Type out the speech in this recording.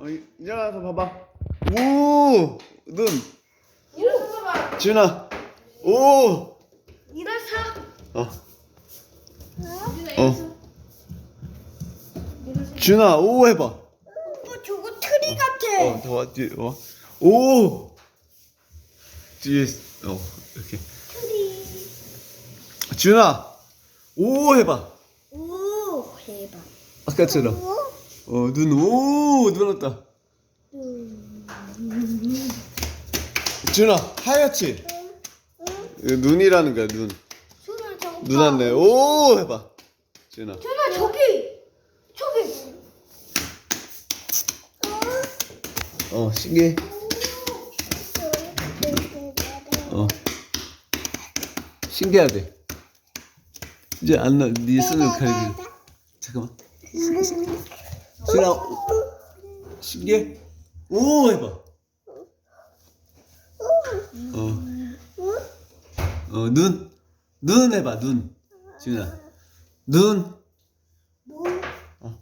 어, 이- 일어나서 봐봐. 오, 눈. 일어서 봐봐. 지훈아. 오. 일어서. 어, 어. 어. 지훈아, 오 해봐. 어, 저거 트리 같아. 어, 더 와, 뒤에 와. 오. 뒤에, 어, 이렇게. 트리. 지훈아, 오 해봐. 오, 대박. 아까처럼. 어, 눈, 오, 눈 왔다. 지훈아, 하얗지? 이거 눈이라는 거야, 눈. 준아. 눈 왔네. 오 해봐. 지훈아. 준아 저기. 저기. 어, 신기해. 어. 신기하대. 이제 안 나, 네 손을 가리고. 잠깐만. 지훈아, 오, 신기해? 오 해봐. 어. 어, 눈. 눈 해봐, 눈. 지훈아. 눈. 어.